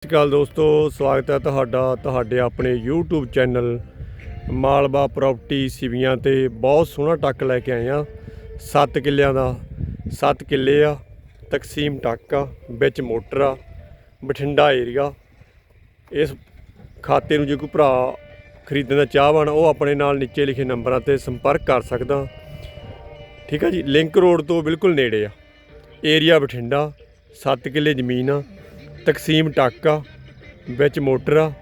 ਸਤਿ ਸ਼੍ਰੀ ਅਕਾਲ ਦੋਸਤੋ, ਸਵਾਗਤ ਹੈ ਤੁਹਾਡਾ, ਤੁਹਾਡੇ ਆਪਣੇ YouTube channel Malwa property Sivian ਤੇ। ਬਹੁਤ ਸੋਹਣਾ ਟੱਕ ਲੈ ਕੇ ਆਏ ਆ 7 ਕਿੱਲਿਆਂ ਦਾ 7 ਕਿੱਲੇ ਆ, ਤਕਸੀਮ ਟੱਕ ਆ, ਵਿੱਚ ਮੋਟਰ ਆ, ਬਠਿੰਡਾ ਏਰੀਆ ਇਸ ਖਾਤੇ ਨੂੰ ਜੇ ਕੋਈ ਭਰਾ ਖਰੀਦਣ ਦਾ ਚਾਹਵਾਨ, ਉਹ ਆਪਣੇ ਨਾਲ ਨੀਚੇ ਲਿਖੇ ਨੰਬਰਾਂ ਤੇ ਸੰਪਰਕ ਕਰ ਸਕਦਾ। ਠੀਕ ਆ ਜੀ, ਲਿੰਕ ਰੋਡ ਤੋਂ ਬਿਲਕੁਲ ਨੇੜੇ ਆ। ਏਰੀਆ ਬਠਿੰਡਾ 7 ਕਿੱਲੇ ਜ਼ਮੀਨ ਆ। ਤਕਸੀਮ ਟੱਕ ਆ ਵਿੱਚ ਮੋਟਰ ਆ,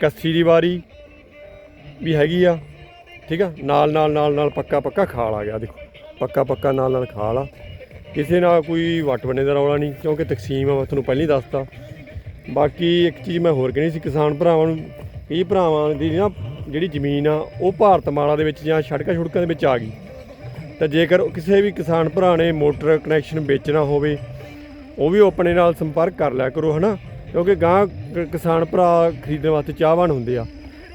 ਕੱਸੀ ਦੀ ਵਾਰੀ ਵੀ ਹੈਗੀ ਆ, ਠੀਕ ਆ? ਨਾਲ ਨਾਲ ਨਾਲ ਨਾਲ ਪੱਕਾ ਪੱਕਾ ਖਾਲ ਆ ਗਿਆ, ਦੇਖੋ। ਪੱਕਾ ਪੱਕਾ, ਨਾਲ ਨਾਲ ਖਾਲ ਆ। ਕਿਸੇ ਨਾਲ ਕੋਈ ਵੱਟ ਬੰਨੇ ਦਾ ਰੌਲਾ ਨਹੀਂ, ਕਿਉਂਕਿ ਤਕਸੀਮ ਆ, ਮੈਂ ਤੁਹਾਨੂੰ ਪਹਿਲਾਂ ਹੀ ਦੱਸਤਾ। ਬਾਕੀ ਇੱਕ ਚੀਜ਼ ਮੈਂ ਹੋਰ ਕਹਿਣੀ ਸੀ, ਕਿਸਾਨ ਭਰਾਵਾਂ ਨੂੰ, ਕਈ ਭਰਾਵਾਂ ਦੀ ਨਾ ਜਿਹੜੀ ਜ਼ਮੀਨ ਆ, ਉਹ ਭਾਰਤ ਮਾਲਾ ਦੇ ਵਿੱਚ ਜਾਂ ਸੜਕਾਂ ਛੁੜਕਾਂ ਦੇ ਵਿੱਚ ਆ ਗਈ। ਤਾਂ ਜੇਕਰ ਕਿਸੇ ਵੀ ਕਿਸਾਨ ਭਰਾ ਨੇ ਮੋਟਰ ਕਨੈਕਸ਼ਨ ਵੇਚਣਾ ਹੋਵੇ ਉਹ ਵੀ ਆਪਣੇ ਨਾਲ ਸੰਪਰਕ ਕਰ ਲਿਆ ਕਰੋ, ਹਨਾ? ਕਿਉਂਕਿ ਗਾਂ ਕਿਸਾਨ ਭਰਾ ਖਰੀਦਣ ਵਾਸਤੇ ਚਾਹਵਾਨ ਹੁੰਦੇ ਆ।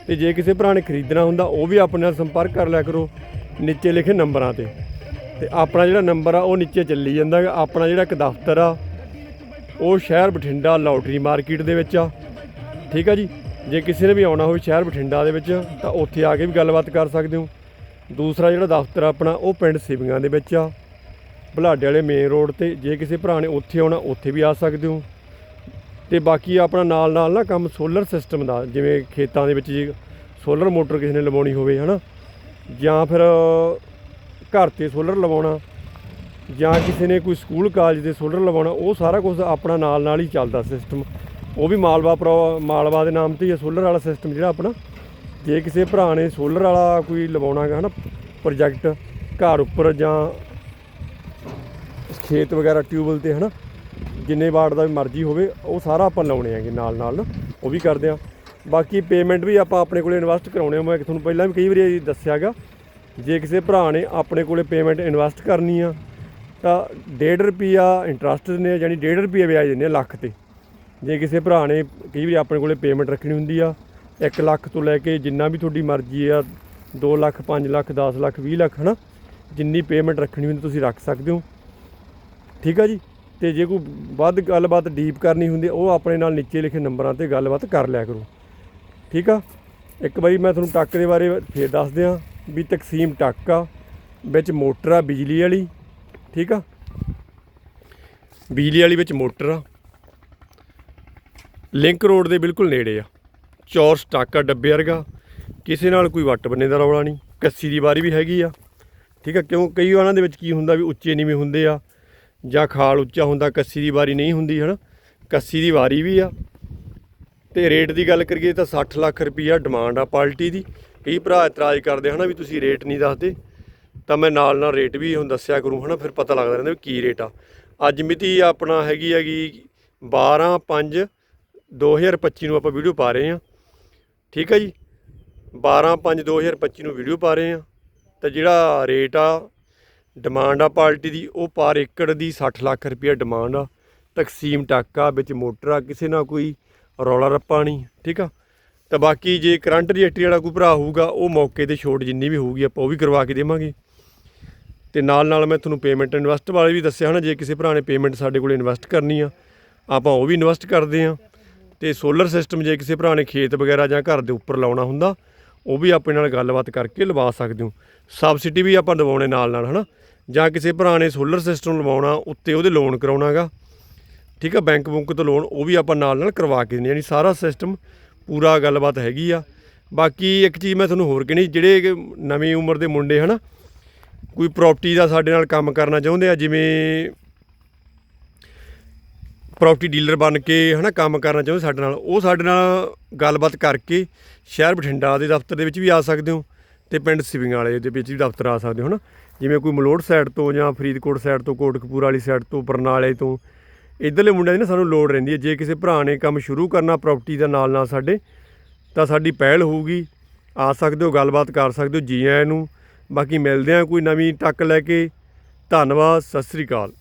ਤੇ ਜੇ ਕਿਸੇ ਭਰਾ ਨੇ ਖਰੀਦਣਾ ਹੁੰਦਾ, ਉਹ ਵੀ ਆਪਣੇ ਨਾਲ ਸੰਪਰਕ ਕਰ ਲਿਆ ਕਰੋ, ਨੀਚੇ ਲਿਖੇ ਨੰਬਰਾਂ ਤੇ। ਤੇ ਆਪਣਾ ਜਿਹੜਾ ਨੰਬਰ ਆ, ਉਹ ਨੀਚੇ ਚੱਲੀ ਜਾਂਦਾ ਆਪਣਾ ਜਿਹੜਾ ਇੱਕ ਦਫ਼ਤਰ ਆ, ਉਹ ਸ਼ਹਿਰ ਬਠਿੰਡਾ ਲੋਟਰੀ ਮਾਰਕੀਟ ਦੇ ਵਿੱਚ ਆ। ਠੀਕ ਆ ਜੀ? ਜੇ ਕਿਸੇ ਨੇ ਵੀ ਆਉਣਾ ਹੋਵੇ ਸ਼ਹਿਰ ਬਠਿੰਡਾ ਦੇ ਵਿੱਚ, ਤਾਂ ਉੱਥੇ ਆ ਕੇ ਵੀ ਗੱਲਬਾਤ ਕਰ ਸਕਦੇ ਹੋ। ਦੂਸਰਾ ਜਿਹੜਾ ਦਫ਼ਤਰ ਆ ਆਪਣਾ, ਉਹ ਪਿੰਡ ਸਿਵੀਆਂ ਦੇ ਵਿੱਚ ਆ। ਬੁਲਾਡੇ ਵਾਲੇ ਮੇਨ ਰੋਡ ਤੇ, ਜੇ ਕਿਸੇ ਭਰਾ ਨੇ ਉੱਥੇ ਆਉਣਾ, ਉੱਥੇ ਵੀ ਆ ਸਕਦੇ ਹੋ। ਤੇ ਬਾਕੀ ਆਪਣਾ ਨਾਲ ਨਾਲ ਨਾ ਕੰਮ ਸੋਲਰ ਸਿਸਟਮ ਦਾ, ਜਿਵੇਂ ਖੇਤਾਂ ਦੇ ਵਿੱਚ ਜੇ ਸੋਲਰ ਮੋਟਰ ਕਿਸੇ ਨੇ ਲਵਾਉਣੀ ਹੋਵੇ, ਹਨਾ? ਜਾਂ ਫਿਰ ਘਰ ਤੇ ਸੋਲਰ ਲਵਾਉਣਾ, ਜਾਂ ਕਿਸੇ ਨੇ ਕੋਈ ਸਕੂਲ ਕਾਲਜ ਦੇ ਸੋਲਰ ਲਵਾਉਣਾ, ਉਹ ਸਾਰਾ ਕੁਝ ਆਪਣਾ ਨਾਲ ਨਾਲ ਹੀ ਚੱਲਦਾ ਸਿਸਟਮ ਉਹ ਵੀ ਮਾਲਵਾ ਪ੍ਰੋ, ਮਾਲਵਾ ਦੇ ਨਾਮ ਤੇ ਹੀ ਹੈ ਸੋਲਰ ਵਾਲਾ ਸਿਸਟਮ ਜਿਹੜਾ ਆਪਣਾ। ਜੇ ਕਿਸੇ ਭਰਾ ਨੇ ਸੋਲਰ ਵਾਲਾ ਕੋਈ ਲਵਾਉਣਾ ਗਾ, ਹਨਾ? ਪ੍ਰੋਜੈਕਟ ਘਰ ਉੱਪਰ ਜਾਂ ਖੇਤ ਵਗੈਰਾ ਟਿਊਬਲ ਤੇ, ਹਨਾ, ਜਿੰਨੇ ਵਾਟ ਦਾ ਵੀ ਮਰਜ਼ੀ ਹੋਵੇ, ਉਹ ਸਾਰਾ ਆਪਾਂ ਲਾਉਣੇ ਆਗੇ ਨਾਲ ਨਾਲ ਉਹ ਵੀ ਕਰਦੇ ਆ ਬਾਕੀ ਪੇਮੈਂਟ ਵੀ ਆਪਾਂ ਆਪਣੇ ਕੋਲੇ ਇਨਵੈਸਟ ਕਰਾਉਣੇ ਆ। ਮੈਂ ਤੁਹਾਨੂੰ ਪਹਿਲਾਂ ਵੀ ਕਈ ਵਾਰੀ ਦੱਸਿਆਗਾ ਜੇ ਕਿਸੇ ਭਰਾ ਨੇ ਆਪਣੇ ਕੋਲੇ ਪੇਮੈਂਟ ਇਨਵੈਸਟ ਕਰਨੀ ਆ, ਤਾਂ 1.5 ਰੁਪਿਆ ਇੰਟਰਸਟ ਦਿੰਦੇ ਨੇ, ਯਾਨੀ 1.5 ਰੁਪਿਆ ਵਿਆਜ ਦਿੰਦੇ ਆ ਲੱਖ ਤੇ। ਜੇ ਕਿਸੇ ਭਰਾ ਨੇ ਕਈ ਵਾਰੀ ਆਪਣੇ ਕੋਲੇ ਪੇਮੈਂਟ ਰੱਖਣੀ ਹੁੰਦੀ ਆ 1 ਲੱਖ ਤੋਂ ਲੈ ਕੇ ਜਿੰਨਾ ਵੀ ਤੁਹਾਡੀ ਮਰਜ਼ੀ ਆ 2 ਲੱਖ 5 ਲੱਖ 10 ਲੱਖ 20 ਲੱਖ, ਹਨਾ, ਜਿੰਨੀ ਪੇਮੈਂਟ ਰੱਖਣੀ ਹੁੰਦੀ ਤੁਸੀਂ ਰੱਖ ਸਕਦੇ ਹੋ। ਠੀਕ ਆ ਜੀ? ਤੇ ਜੇ ਕੋਈ ਵੱਧ ਗੱਲਬਾਤ ਡੀਪ ਕਰਨੀ ਹੁੰਦੀ, ਉਹ ਆਪਣੇ ਨਾਲ ਨੀਚੇ ਲਿਖੇ ਨੰਬਰਾਂ ਤੇ ਗੱਲਬਾਤ ਕਰ ਲਿਆ ਕਰੋ। ਠੀਕ ਆ? ਇੱਕ ਵਾਰੀ ਮੈਂ ਤੁਹਾਨੂੰ ਟੱਕ ਦੇ ਬਾਰੇ ਫੇਰ ਦੱਸ ਦਿਆਂ ਵੀ ਤਕਸੀਮ ਟੱਕ ਆ, ਵਿੱਚ ਮੋਟਰ ਆ ਬਿਜਲੀ ਵਾਲੀ, ਠੀਕ ਆ? ਬਿਜਲੀ ਵਾਲੀ ਵਿੱਚ ਮੋਟਰ ਆ। ਲਿੰਕ ਰੋਡ ਦੇ ਬਿਲਕੁਲ ਨੇੜੇ ਆ। ਚੌਰ ਸਟਾਕ ਆ ਡੱਬੇ ਵਰਗਾ। ਕਿਸੇ ਨਾਲ ਕੋਈ ਵੱਟ ਬੰਨੇ ਦਾ ਰੌਲਾ ਨਹੀਂ। ਕੱਸੀ ਦੀ ਵਾਰੀ ਵੀ ਹੈਗੀ ਆ। ਠੀਕ ਆ? ਕਿਉਂ? ਕਈ ਉਹਨਾਂ ਦੇ ਵਿੱਚ ਕੀ ਹੁੰਦਾ ਵੀ ਉੱਚੇ ਨੀਵੇਂ ਹੁੰਦੇ ਆ। ਜਾਂ ਖਾਲ ਉੱਚਾ ਹੁੰਦਾ, ਕੱਸੀ ਦੀ ਵਾਰੀ ਨਹੀਂ ਹੁੰਦੀ, ਹਨਾ? ਕੱਸੀ ਦੀ ਵਾਰੀ ਵੀ ਆ। ਤੇ ਰੇਟ ਦੀ ਗੱਲ ਕਰੀਏ ਤਾਂ 60 ਲੱਖ ਰੁਪਈਆ ਡਿਮਾਂਡ ਆ ਪਾਲਟੀ ਦੀ। ਕਈ ਭਰਾ ਇਤਰਾਜ਼ ਕਰਦੇ, ਹਨਾ, ਵੀ ਤੁਸੀਂ ਰੇਟ ਨਹੀਂ ਦੱਸਦੇ। ਤਾਂ ਮੈਂ ਨਾਲ ਨਾਲ ਰੇਟ ਵੀ ਹੁਣ ਦੱਸਿਆ ਕਰੂੰ, ਹਨਾ, ਫਿਰ ਪਤਾ ਲੱਗਦਾ ਰਹਿੰਦਾ ਵੀ ਕੀ ਰੇਟ ਆ। ਅੱਜ ਮਿਤੀ ਆਪਣਾ ਹੈਗੀ ਹੈਗੀ 12 5 2025 ਨੂੰ ਆਪਾਂ ਵੀਡੀਓ ਪਾ ਰਹੇ ਆ ਠੀਕ ਆ ਜੀ? 12 5 2025 ਨੂੰ ਵੀਡੀਓ ਪਾ ਰਹੇ ਆ ਤਾਂ ਜਿਹੜਾ ਰੇਟ ਆ ਡਿਮਾਂਡ ਆ ਪਾਰਟੀ ਦੀ, ਉਹ ਪਰ ਏਕੜ ਦੀ 60 ਲੱਖ ਰੁਪਏ ਡਿਮਾਂਡ ਆ। ਤਕਸੀਮ ਟਾਕਾ ਵਿੱਚ ਮੋਟਰ ਆ, ਕਿਸੇ ਨਾਲ ਕੋਈ ਰੌਲਾ ਰੱਪਾ ਨਹੀਂ, ਠੀਕ ਆ? ਤਾਂ ਬਾਕੀ ਜੇ ਕਰੰਟ ਰਜਿਸਟਰੀ ਵਾਲਾ ਕੋਈ ਭਰਾ ਹੋਊਗਾ, ਉਹ ਮੌਕੇ ਤੇ ਛੋਟ ਜਿੰਨੀ ਵੀ ਹੋਊਗੀ, ਆਪਾਂ ਉਹ ਵੀ ਕਰਵਾ ਕੇ ਦੇਵਾਂਗੇ। ਤੇ ਨਾਲ ਨਾਲ ਮੈਂ ਤੁਹਾਨੂੰ ਪੇਮੈਂਟ ਇਨਵੈਸਟ ਬਾਰੇ ਵੀ ਦੱਸਿਆ ਹਨਾ, ਜੇ ਕਿਸੇ ਭਰਾ ਨੇ ਪੇਮੈਂਟ ਸਾਡੇ ਕੋਲ ਇਨਵੈਸਟ ਕਰਨੀ ਆ, ਆਪਾਂ ਉਹ ਵੀ ਇਨਵੈਸਟ ਕਰਦੇ ਆ। ਤੇ ਸੋਲਰ ਸਿਸਟਮ ਜੇ ਕਿਸੇ ਭਰਾ ਨੇ ਖੇਤ ਵਗੈਰਾ ਜਾਂ ਘਰ ਦੇ ਉੱਪਰ ਲਾਉਣਾ ਹੁੰਦਾ, ਉਹ ਵੀ ਆਪਣੇ ਨਾਲ ਗੱਲਬਾਤ ਕਰਕੇ ਲਵਾ ਸਕਦੇ ਹੋ। ਸਬਸਿਡੀ ਵੀ ਆਪਾਂ ਦਿਵਾਉਣੇ ਨਾਲ ਨਾਲ, ਹਨਾ? ਜਾਂ ਕਿਸੇ ਭਰਾ ਨੇ ਸੋਲਰ ਸਿਸਟਮ ਲਵਾਉਣਾ, ਉੱਤੇ ਉਹਦੇ ਲੋਨ ਕਰਾਉਣਾਗਾ ਠੀਕ ਆ ਬੈਂਕ ਬੁੰਕ ਤੋਂ ਲੋਨ ਉਹ ਵੀ ਆਪਾਂ ਨਾਲ ਨਾਲ ਕਰਵਾ ਕੇ ਦਿੰਦੇ ਯਾਨੀ ਸਾਰਾ ਸਿਸਟਮ ਪੂਰਾ ਗੱਲਬਾਤ ਹੈਗੀ ਆ। ਬਾਕੀ ਇੱਕ ਚੀਜ਼ ਮੈਂ ਤੁਹਾਨੂੰ ਹੋਰ ਕਹਿਣੀ, ਜਿਹੜੇ ਨਵੀਂ ਉਮਰ ਦੇ ਮੁੰਡੇ ਹਨਾ, ਕੋਈ ਪ੍ਰਾਪਰਟੀ ਦਾ ਸਾਡੇ ਨਾਲ ਕੰਮ ਕਰਨਾ ਚਾਹੁੰਦੇ ਆ, ਜਿਵੇਂ ਪ੍ਰਾਪਰਟੀ ਡੀਲਰ ਬਣ ਕੇ ਹਨਾ ਕੰਮ ਕਰਨਾ ਚਾਹੁੰਦੇ ਸਾਡੇ ਨਾਲ, ਉਹ ਸਾਡੇ ਨਾਲ ਗੱਲਬਾਤ ਕਰਕੇ ਸ਼ਹਿਰ ਬਠਿੰਡਾ ਦੇ ਦਫ਼ਤਰ ਦੇ ਵਿੱਚ ਵੀ ਆ ਸਕਦੇ ਹੋ ਤੇ ਪਿੰਡ ਸਿਵਿੰਗ ਵਾਲੇ ਦੇ ਵਿੱਚ ਵੀ ਦਫ਼ਤਰ ਆ ਸਕਦੇ ਹੋ ਹਨਾ। ਜਿਵੇਂ ਕੋਈ ਮਲੋੜ ਸਾਈਡ ਤੋਂ ਜਾਂ ਫਰੀਦਕੋਟ ਸਾਈਡ ਤੋਂ, ਕੋਟਕਪੂਰ ਵਾਲੀ ਸਾਈਡ ਤੋਂ, ਬਰਨਾਲੇ ਤੋਂ, ਇਧਰਲੇ ਮੁੰਡਿਆਂ ਦੀ ਨਾ ਸਾਨੂੰ ਲੋੜ ਰਹਿੰਦੀ ਹੈ। ਜੇ ਕਿਸੇ ਭਰਾ ਨੇ ਕੰਮ ਸ਼ੁਰੂ ਕਰਨਾ ਪ੍ਰਾਪਰਟੀ ਦਾ ਨਾਲ ਨਾਲ ਸਾਡੇ, ਤਾਂ ਸਾਡੀ ਪਹਿਲ ਹੋਊਗੀ। ਆ ਸਕਦੇ ਹੋ, ਗੱਲਬਾਤ ਕਰ ਸਕਦੇ ਹੋ, ਜੀ ਆਇਆਂ ਨੂੰ। ਬਾਕੀ ਮਿਲਦੇ ਆ ਕੋਈ ਨਵੀਂ ਟੱਕ ਲੈ ਕੇ। ਧੰਨਵਾਦ, ਸਤਿ ਸ੍ਰੀ ਅਕਾਲ।